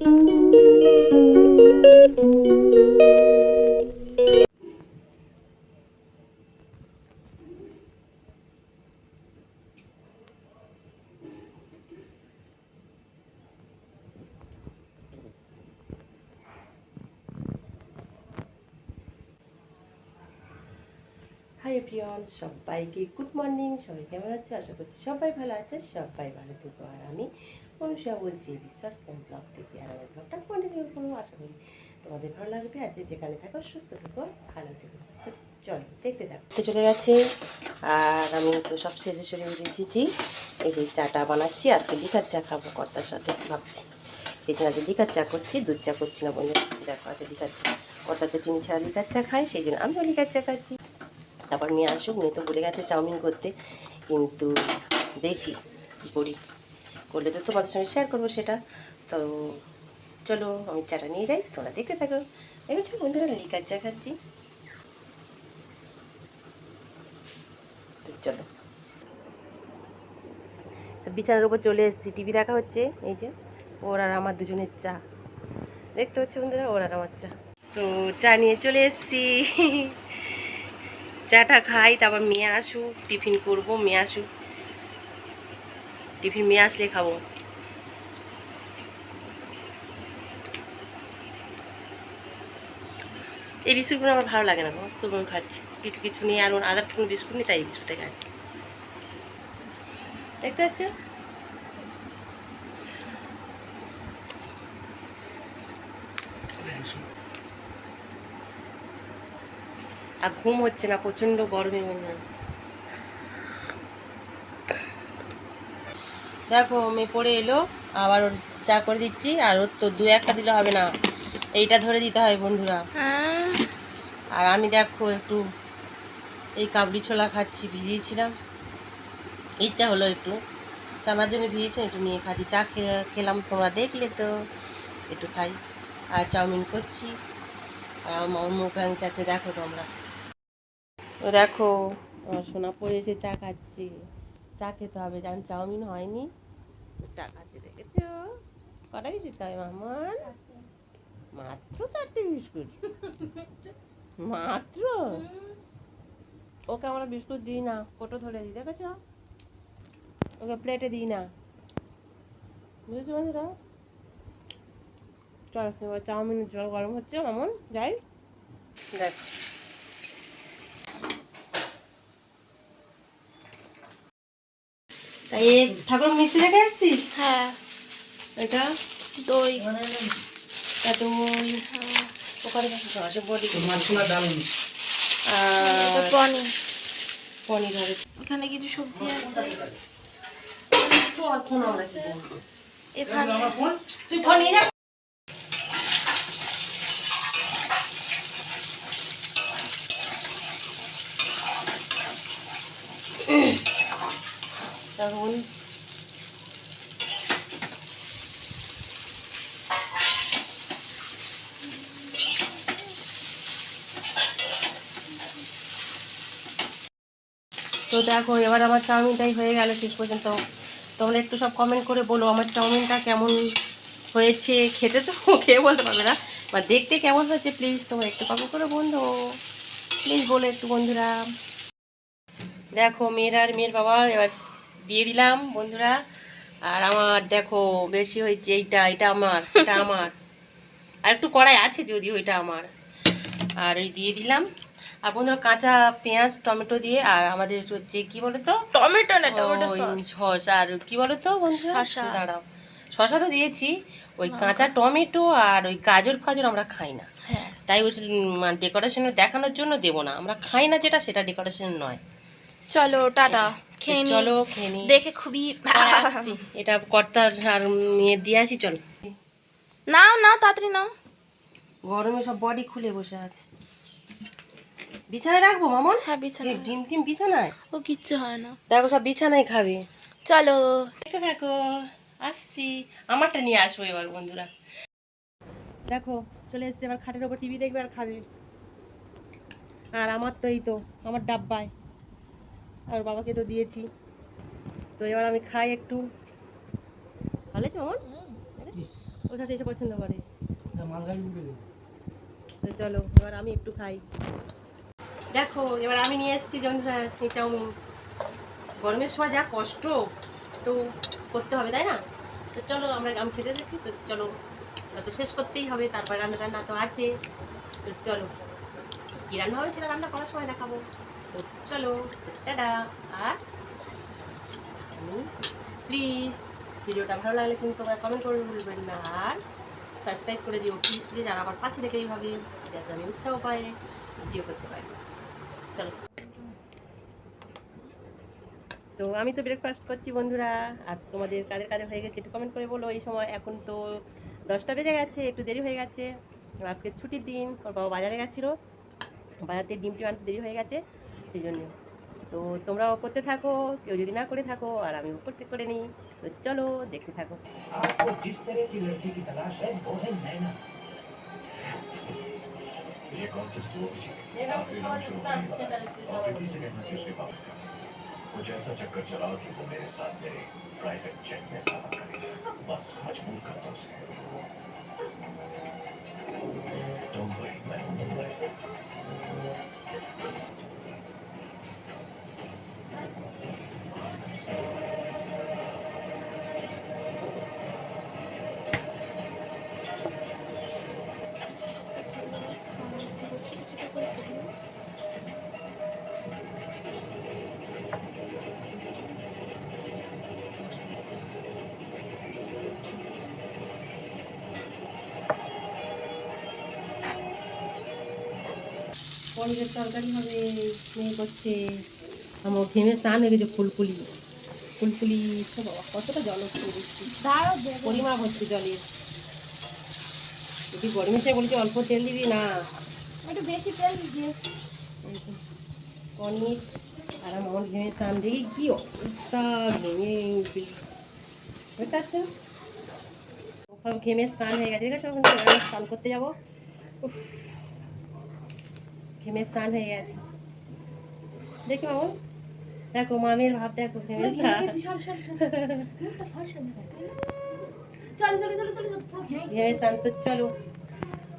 High everyone সবাইকে good morning সবাই কেমন আছে? আশা করছি সবাই ভালো আছে, সবাই ভালো থেকো। আর আমি অনুষা বলছি বিশ্বাস ব্লগ থেকে আর আমার ব্লগটা কন্টিনিউ করব, আশা করি তোমাদের ভালো লাগবে। আর যে যেখানে থাকো, সুস্থ থেকো, ভালো থেকো। চলো, দেখতে থাকো। চলে গেছে। আর আমি তো সব শেষে সরে এসেছি। এই যে চাটা বানাচ্ছি, আজকে লিকার চা খাব কর্তার সাথে, ভাবছি। সেই জন্য আজকে লিকার চা করছি, দুধ চা করছি না বন্ধু দেখো আছে লিকার চা। কর্তা তো চিনি ছাড়া লিকার চা খায়, সেই জন্য আমিও লিকার চা খাচ্ছি। তারপর মেয়ে আসুক, মেয়ে তো বলে গেছে চাউমিন করতে। কিন্তু দেখি করি। করলে তো তোমাদের সঙ্গে শেয়ার করব সেটা। তো চলো, আমি চাটা নিয়ে যাই, তোমরা দেখতে থাকো। দেখেছ বন্ধুরা, লিকার চা খাচ্ছি। তো চলো। বিছানার উপর চলে এসেছি টিভি দেখা হচ্ছে, এই যে, ওর আর আমার দুজনের চা। দেখতে হচ্ছে বন্ধুরা, ওর আর আমার চা। তো চা নিয়ে চলে এসেছি। চাটা খাই, তারপর মেয়ে আসুক, টিফিন করব, মেয়ে আসুক। টিফিন মেয়ে আসলে খাব। এই বিস্কুটগুলো আমার ভালো লাগে না গো, তবু আমি খাচ্ছি। কিছু কিছু নিয়ে আর আদার্স কোনো বিস্কুট নেই, তাই এই বিস্কুটে খাচ্ছি দেখতে পাচ্ছ? আর ঘুম হচ্ছে না প্রচণ্ড গরমে মনে হয়। দেখো, মেয়ে পড়ে এলো, আবার ওর চা করে দিচ্ছি, আর ওর তো দু একটা দিলে হবে না। এইটা ধরে দিতে হয় বন্ধুরা। আর আমি দেখো একটু এই কাবলি ছোলা খাচ্ছি, ভিজিয়েছিলাম। ইচ্ছা হলো একটু চানার জন্য ভিজিয়েছি একটু নিয়ে খাচ্ছি। চা খেলাম, তোমরা দেখলে তো। একটু খাই। আর চাউমিন করছি। আর আমার মুখ চাচ্ছে, দেখো তোমরা। দেখো, আমার সোনা পড়েছে চা খাচ্ছি। চা খেতে হবে যেমন চাউমিন হয়নি। চা খাচ্ছে, দেখেছ? কটা বিস্কুট খাবে মামার মাত্র চারটে বিস্কুট। মাত্র? ওকে আমরা বিস্কুট দিই না, কোটো ধরে দিই, দেখেছ? ওকে প্লেটে দিই না। বুঝেছ বন্ধুরা? চল চাউমিনের জল গরম হচ্ছে, মামন, যাই। দেখ। এ ঠাকুর মিষ্টি রেখে এসছিস? হ্যাঁ। এটা? দই। এটা দই। ওখানে আসে বডি। এটা পনির। পনির হবে। এখানে কিছু সবজি আছে। এখানে তুই ফোন নিয়ে তখন তো দেখো, এবার আমার চাউমিনটাই হয়ে গেল শেষ পর্যন্ত। তোমরা একটু সব কমেন্ট করে বলো, আমার চাউমিনটা কেমন হয়েছে? খেতে তো খেয়ে বলতে পারবে না বা দেখতে কেমন হয়েছে? প্লিজ তোমরা একটু কমেন্ট করে বন্ধু প্লিজ বলো একটু বন্ধুরা। দেখো, মেয়ের আর মেয়ের বাবা এবার দিয়ে দিলাম বন্ধুরা। আর আমার দেখো বেশি হয়েছে এইটা এটা আমার এটা আমার। আর একটু কড়াই আছে যদিও এটা আমার। আর ওই দিয়ে দিলাম। আর বন্ধুরা কাঁচা পেঁয়াজ টমেটো দিয়ে আর আমাদের হচ্ছে কি বলো তো টমেটো না সস। আর কি বলো তো বন্ধুরা। দাঁড়াও। শশা তো দিয়েছি। ওই কাঁচা টমেটো আর ওই গাজর ফাজর আমরা খাই না। হ্যাঁ। তাই ওই ডেকোরেশনে দেখানোর জন্য দেবো না। আমরা খাই না যেটা সেটা ডেকোরেশন নয়। চলো টাটা। খেয়ে চলো দেখে খুবই এটা কর্তার আর মেয়ে দিয়ে আসি চলো। নাও নাও তাড়াতাড়ি নাও। গরমে সব বডি খুলে বসে আছে। বিছানায় রাখব মামন? হ্যাঁ বিছানা এই ডিম টিম বিছানায়? ও কিচ্ছু হয় না। দেখো সব বিছানায় খাবে। চলো। দেখো দেখো আসছি। আমারটা নিয়ে আসব এবার বন্ধুরা। দেখো চলে এসছে এবার খাটের ওপর টিভি দেখবে আর খাবে। আর আমার তো এই তো আমার ডাব্বায়। আর বাবাকে তো দিয়েছি। তো এবার আমি খাই একটু। ভালো আছে আমার ওটা এসে পছন্দ করে। তো চলো এবার আমি একটু খাই। দেখো এবার আমি নিয়ে এসেছি যেমন হ্যাঁ, চাউমিন। গরমের সময় যা কষ্ট তো করতে হবে তাই না? তো চলো আমরা আমি খেতে দেখি তো চলো। তো শেষ করতেই হবে তারপর রান্না টান্না তো আছে। তো চলো কী রান্না হবে সেটা রান্না করার সময় দেখাবো। তো চলো টাটা আর আমি প্লিজ ভিডিওটা ভালো লাগলে কিন্তু তোমরা কমেন্ট করে বলবেন না। আর সাবস্ক্রাইব করে দিও। প্লিজ প্লিজ আর আমার পাশে থেকে এইভাবে যাতে আমি উৎসাহ পাই ভিডিও করতে পারি। চলো। তো আমি তো ব্রেকফাস্ট করছি বন্ধুরা। আর তোমাদের কাদের কাদের হয়ে গেছে একটু কমেন্ট করে বলো। এই সময় এখন তো দশটা বেজে গেছে, একটু দেরি হয়ে গেছে। আজকে ছুটির দিন, ওর বাবা বাজারে গেছিল। বাজারতে ডিম টিম আনতে দেরি হয়ে গেছে। সেই জন্য তো তোমরাও করতে থাকো কেউ যদি না করে থাকো আর আমিও করতে করে নিই তো চলো দেখতে থাকো आपको जिस तरह की लड़की की तलाश है वो है नैना ये कॉन्टेस्ट वो आखिरी राउंड शुरू होने वाला है और किसी सेकंड में दूसरी बात कर कुछ ऐसा चक्कर चलाओ कि वो मेरे साथ मेरे प्राइवेट जेट में सफर करेगा बस मजबूर कर दो उसे तुम वही मैं हूं तुम्हारे साथ পনিরের তরকারি হবে মেয়ে করছে আমার ঘেমে স্নান হয়ে গেছে ফুলফুলি সব বাবা, কতটা জল দেখছি পরিমাপ হচ্ছে জলের। যদি গরমের সময় বলছি অল্প তেল দিবি না। একটু বেশি তেল দিয়ে পনির আর আমার ঘেমে স্নান দেখি কি অবস্থা ঘেমে বুঝতে পারছ সব ঘেমে স্নান হয়ে গেছে ঠিক আছে? এখন স্নান করতে যাব। উফ, ঘেমে স্নান হয়ে গেছে। দেখি মামুন দেখো মামির ভাব দেখো ঘেমে স্নান। ঘেমে তো চলো।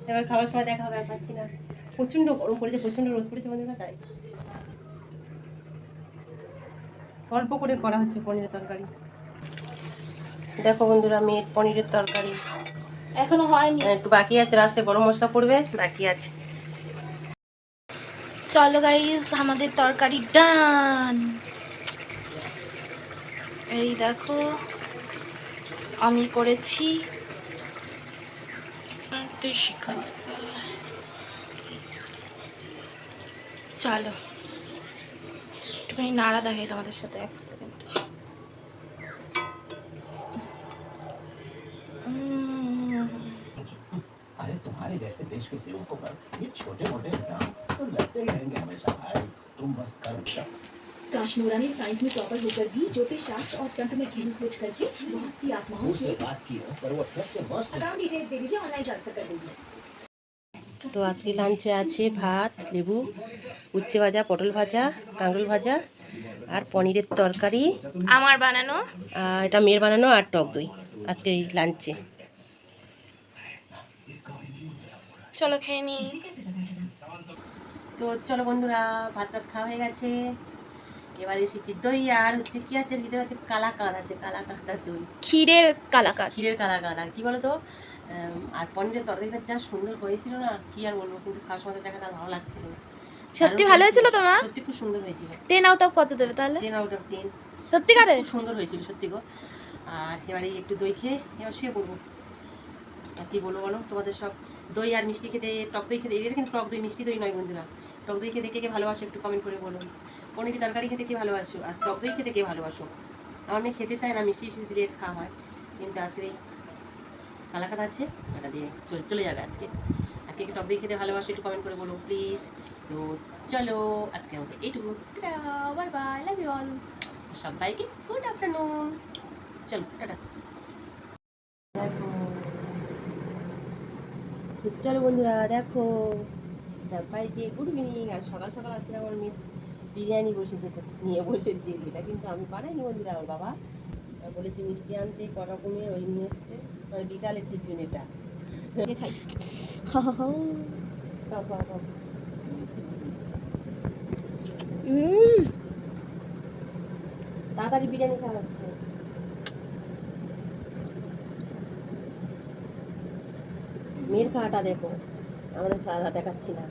এবার খাওয়ার সময় দেখা হবে পাচ্ছি না। প্রচণ্ড গরম পড়েছে প্রচণ্ড রোদ পড়েছে বন্ধুরা তাই। অল্প করে করা হচ্ছে পনিরের তরকারি। দেখো বন্ধুরা মেয়ের পনিরের তরকারি। এখনও হয়নি। একটু বাকি আছে লাস্টে গরম মশলা পড়বে বাকি আছে। চলো গাইস আমাদের তরকারি ডান এই দেখো আমি করেছি দেশি খাবার। চলো একটুখানি নাড়া দেখাই তোমাদের সাথে এক সেকেন্ড अरे तुम्हारे जैसे देश के सेवकों पर ये छोटे मोटे एग्जाम तो लगते ही रहेंगे हमेशा भाई तुम बस कर काश नूरानी साइंस में टॉपर होकर भी ज्योतिष शास्त्र और तंत्र में घेन खोज करके बहुत सी आत्माओं से बात की हो पर वो ट्रस्ट से मस्त अकाउंट डिटेल्स दे दीजिए ऑनलाइन ट्रांसफर कर देंगे তো আজকে লাঞ্চে আছে ভাত লেবু উচ্ছে ভাজা পটল ভাজা কাঁকরোল ভাজা আর পনিরের তরকারি আমার বানানো আর এটা মেয়ের বানানো আর টক দই আজকে এই লাঞ্চে চলো খেয়ে নিই তো চলো বন্ধুরা ভাত ভাত খাওয়া হয়ে গেছে। এবার এসেছি দই আর হচ্ছে কি আছে ভিতরে আছে? কালাকাঁদ আছে কালাকাঁদ আর দই। ক্ষীরের কালাকাত ক্ষীরের কালাকাঁদ। আর কি বলো তো আর পনিরের তরকারিটা যা সুন্দর হয়েছিল না কি আর বলব কিন্তু খাওয়ার সময় দেখা তার ভালো লাগছিল। সত্যি ভালো হয়েছিল। তোমার? সত্যি খুব সুন্দর হয়েছিল। টেন আউট অফ কত দেবে তাহলে? টেন আউট অফ টেন সত্যিকারে খুব সুন্দর হয়েছিল সত্যি গো। আর এবারে একটু দই খেয়ে এবার শুয়ে পড়ব। আর কি বলব বলো? তোমাদের সব দই আর মিষ্টি খেতে টক দই খেতে এটা কিন্তু টক দই মিষ্টি দই নয় বন্ধুরা। টক দই খেতে কে কে ভালোবাসো একটু কমেন্ট করে বলুন। পনির তরকারি খেতে কে ভালোবাসো? আর টক দই খেতে কে ভালোবাসো? আমার মেয়ে খেতে চায় না, মিষ্টি মিশিয়ে দিলে খাওয়া হয়। কিন্তু আজকের এই কালাকাত আছে এটা দিয়ে চলে যাবে আজকে। আর কে কে টক দই খেতে ভালোবাসো একটু কমেন্ট করে বলুন প্লিজ তো চলো আজকে আমাদের এইটুকু। Bye bye love you all সবাইকে গুড আফটারনুন চলো, টাটা। চলো বন্ধুরা, দেখো। সবাইকে গুড ইভিনিং আর সকাল সকাল আসলে আমার মেয়ে বিরিয়ানি বসে নিয়ে বসেছি এটা কিন্তু আমি বানাইনি বন্ধুরা আমার বাবা বলেছি মিষ্টি আনতে ক রকমের ওই নিয়ে এসছে। মানে বিকালের টিফিন এটা তাড়াতাড়ি বিরিয়ানি খাওয়া হচ্ছে। মেয়ের খাওয়াটা দেখো। আমাদের খাওয়া দেখাচ্ছি না।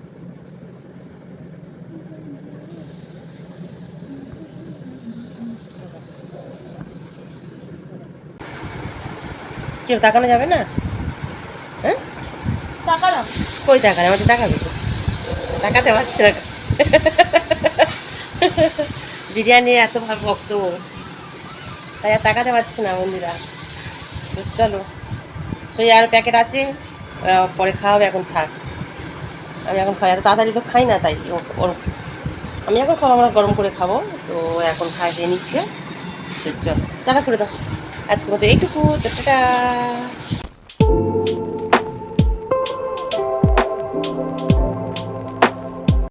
কেউ তাকানো যাবে না? হ্যাঁ? কই তাকালে? আমাদের তাকাবে তো। তাকাতে পারছে না। বিরিয়ানি এত ভালো ভক্ত। তাই আর তাকাতে পারছি না বন্ধুরা। তো চলো। সেই আর প্যাকেট আছে। আহ, পরে খাওয়াবে এখন থাক। আমি এখন খাই, এত তাড়াতাড়ি তো খাই না, তাই ওর, আমি এখন খাব, আমরা গরম করে খাব, তো এখন খাই দিয়ে নিচ্ছে। চল তাড়া করে দাও। আজকের মতো এইটুকু টাটা।